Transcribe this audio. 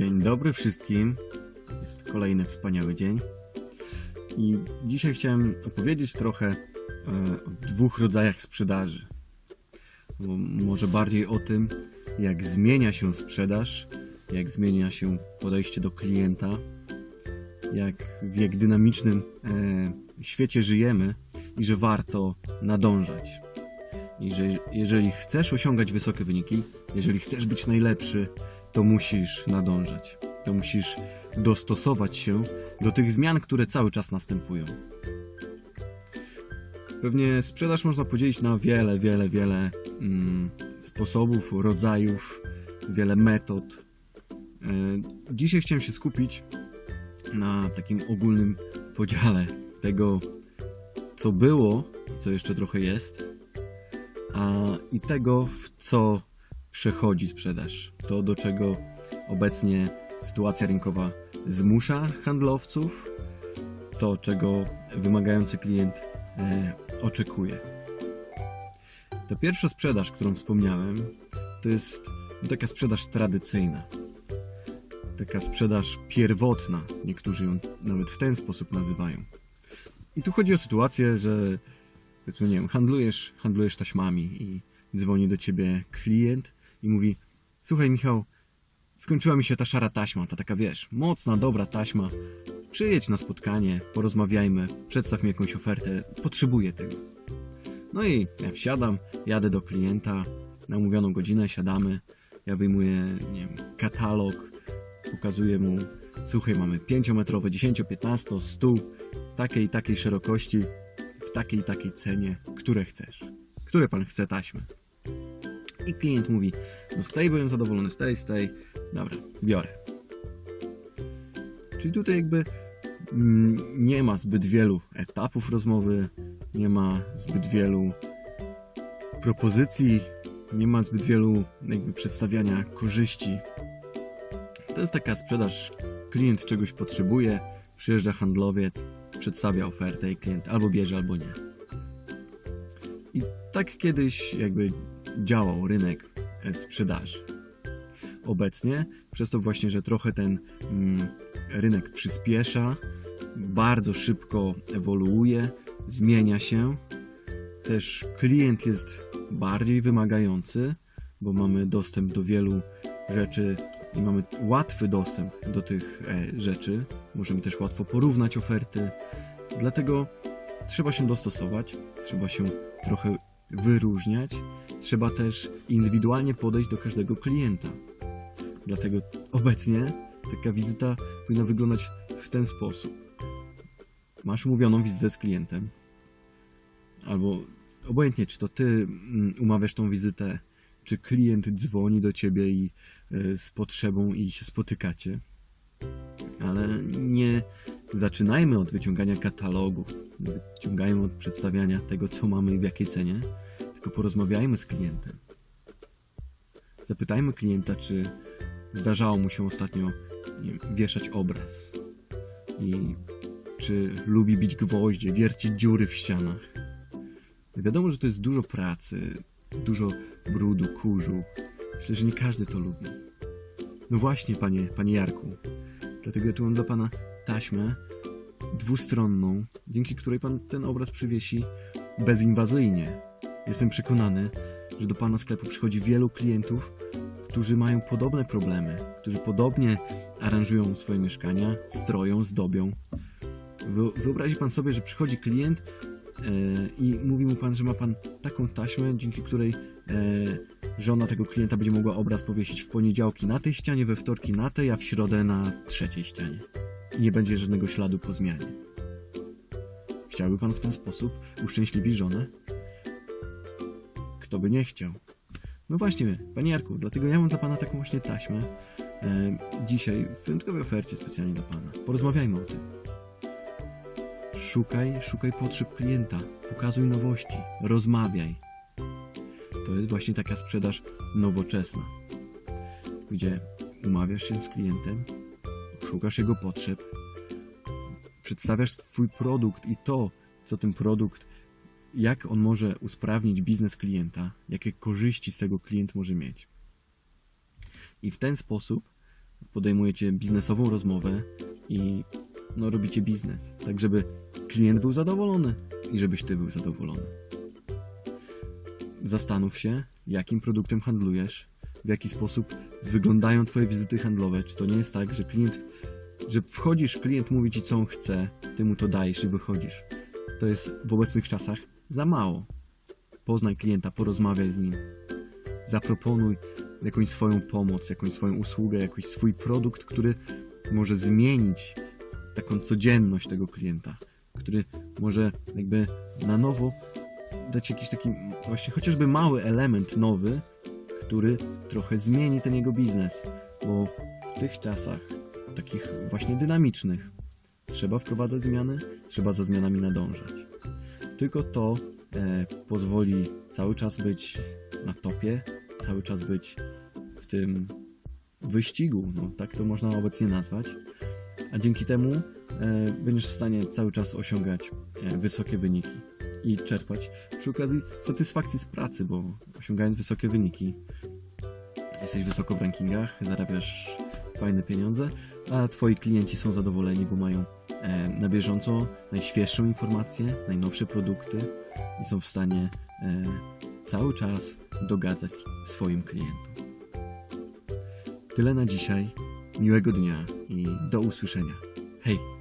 dobry wszystkim. Jest kolejny wspaniały dzień. I dzisiaj chciałem opowiedzieć trochę e, o dwóch rodzajach sprzedaży. Może bardziej o tym, jak zmienia się sprzedaż, jak zmienia się podejście do klienta, jak w jak dynamicznym e, świecie żyjemy i że warto nadążać. I że jeżeli chcesz osiągać wysokie wyniki, jeżeli chcesz być najlepszy, to musisz nadążać. To musisz dostosować się do tych zmian, które cały czas następują. Pewnie sprzedaż można podzielić na wiele, wiele, wiele mm, sposobów, rodzajów, wiele metod. E, Dzisiaj chciałem się skupić na takim ogólnym podziale tego, co było co jeszcze trochę jest, a i tego, w co przechodzi sprzedaż. To, do czego obecnie sytuacja rynkowa zmusza handlowców, to, czego wymagający klient e, oczekuje. Ta pierwsza sprzedaż, którą wspomniałem, to jest taka sprzedaż tradycyjna. Taka sprzedaż pierwotna. Niektórzy ją nawet w ten sposób nazywają. I tu chodzi o sytuację, że powiedzmy, nie wiem, handlujesz, handlujesz taśmami i dzwoni do ciebie klient i mówi: Słuchaj, Michał, skończyła mi się ta szara taśma, ta taka wiesz, mocna, dobra taśma. Przyjedź na spotkanie, porozmawiajmy, przedstaw mi jakąś ofertę, potrzebuję tego. No i ja wsiadam, jadę do klienta, na umówioną godzinę siadamy, ja wyjmuję, nie wiem, katalog, pokazuję mu, słuchaj, mamy 5-metrowe, 10, 15, 100, takiej i takiej szerokości, w takiej i takiej cenie, które chcesz. Które pan chce taśmy? I klient mówi, no z tej byłem zadowolony, z tej, z tej, dobra, biorę. Czyli tutaj jakby mm, nie ma zbyt wielu etapów rozmowy, nie ma zbyt wielu propozycji, nie ma zbyt wielu jakby przedstawiania korzyści. To jest taka sprzedaż, klient czegoś potrzebuje, przyjeżdża handlowiec, przedstawia ofertę i klient albo bierze, albo nie. I tak kiedyś jakby działał rynek e, sprzedaży. Obecnie, przez to właśnie, że trochę ten mm, rynek przyspiesza, bardzo szybko ewoluuje, zmienia się. Też klient jest bardziej wymagający, bo mamy dostęp do wielu rzeczy i mamy łatwy dostęp do tych e, rzeczy. Możemy też łatwo porównać oferty. Dlatego trzeba się dostosować, trzeba się trochę wyróżniać, trzeba też indywidualnie podejść do każdego klienta. Dlatego obecnie taka wizyta powinna wyglądać w ten sposób. Masz umówioną wizytę z klientem, albo obojętnie, czy to ty mm, umawiasz tą wizytę, czy klient dzwoni do ciebie i y, z potrzebą i się spotykacie. Ale nie zaczynajmy od wyciągania katalogu, wyciągajmy od przedstawiania tego, co mamy i w jakiej cenie, tylko porozmawiajmy z klientem. Zapytajmy klienta, czy zdarzało mu się ostatnio wiem, wieszać obraz i czy lubi bić gwoździe, wiercić dziury w ścianach. Wiadomo, że to jest dużo pracy, dużo brudu, kurzu. Myślę, że nie każdy to lubi. No właśnie, panie, panie Jarku. Dlatego ja tu mam dla pana taśmę dwustronną, dzięki której pan ten obraz przywiesi bezinwazyjnie. Jestem przekonany, że do pana sklepu przychodzi wielu klientów, którzy mają podobne problemy, którzy podobnie aranżują swoje mieszkania, stroją, zdobią. Wy- Wyobrazi pan sobie, że przychodzi klient e, i mówi mu pan, że ma pan taką taśmę, dzięki której e, żona tego klienta będzie mogła obraz powiesić w poniedziałki na tej ścianie, we wtorki na tej, a w środę na trzeciej ścianie. I nie będzie żadnego śladu po zmianie. Chciałby pan w ten sposób uszczęśliwić żonę? Kto by nie chciał? No właśnie, panie Jarku, dlatego ja mam dla pana taką właśnie taśmę. E, dzisiaj w wyjątkowej ofercie specjalnie dla pana. Porozmawiajmy o tym. Szukaj, szukaj potrzeb klienta, pokazuj nowości, rozmawiaj. To jest właśnie taka sprzedaż nowoczesna, gdzie umawiasz się z klientem, szukasz jego potrzeb, przedstawiasz swój produkt i to, co ten produkt, jak on może usprawnić biznes klienta, jakie korzyści z tego klient może mieć. I w ten sposób podejmujecie biznesową rozmowę i no, robicie biznes, tak żeby klient był zadowolony i żebyś ty był zadowolony. Zastanów się, jakim produktem handlujesz, w jaki sposób wyglądają twoje wizyty handlowe. Czy to nie jest tak, że klient, że wchodzisz, klient mówi ci co on chce, ty mu to dajesz i wychodzisz. To jest w obecnych czasach za mało. Poznaj klienta, porozmawiaj z nim. Zaproponuj jakąś swoją pomoc, jakąś swoją usługę, jakiś swój produkt, który może zmienić taką codzienność tego klienta, który może jakby na nowo dać jakiś taki właśnie chociażby mały element nowy, który trochę zmieni ten jego biznes, bo w tych czasach takich właśnie dynamicznych trzeba wprowadzać zmiany, trzeba za zmianami nadążać. Tylko to e, pozwoli cały czas być na topie, cały czas być w tym wyścigu, no tak to można obecnie nazwać, a dzięki temu e, będziesz w stanie cały czas osiągać e, wysokie wyniki i czerpać przy okazji satysfakcji z pracy, bo osiągając wysokie wyniki jesteś wysoko w rankingach, zarabiasz fajne pieniądze, a twoi klienci są zadowoleni, bo mają e, na bieżąco najświeższą informację, najnowsze produkty i są w stanie e, cały czas dogadzać swoim klientom. Tyle na dzisiaj. Miłego dnia i do usłyszenia. Hej!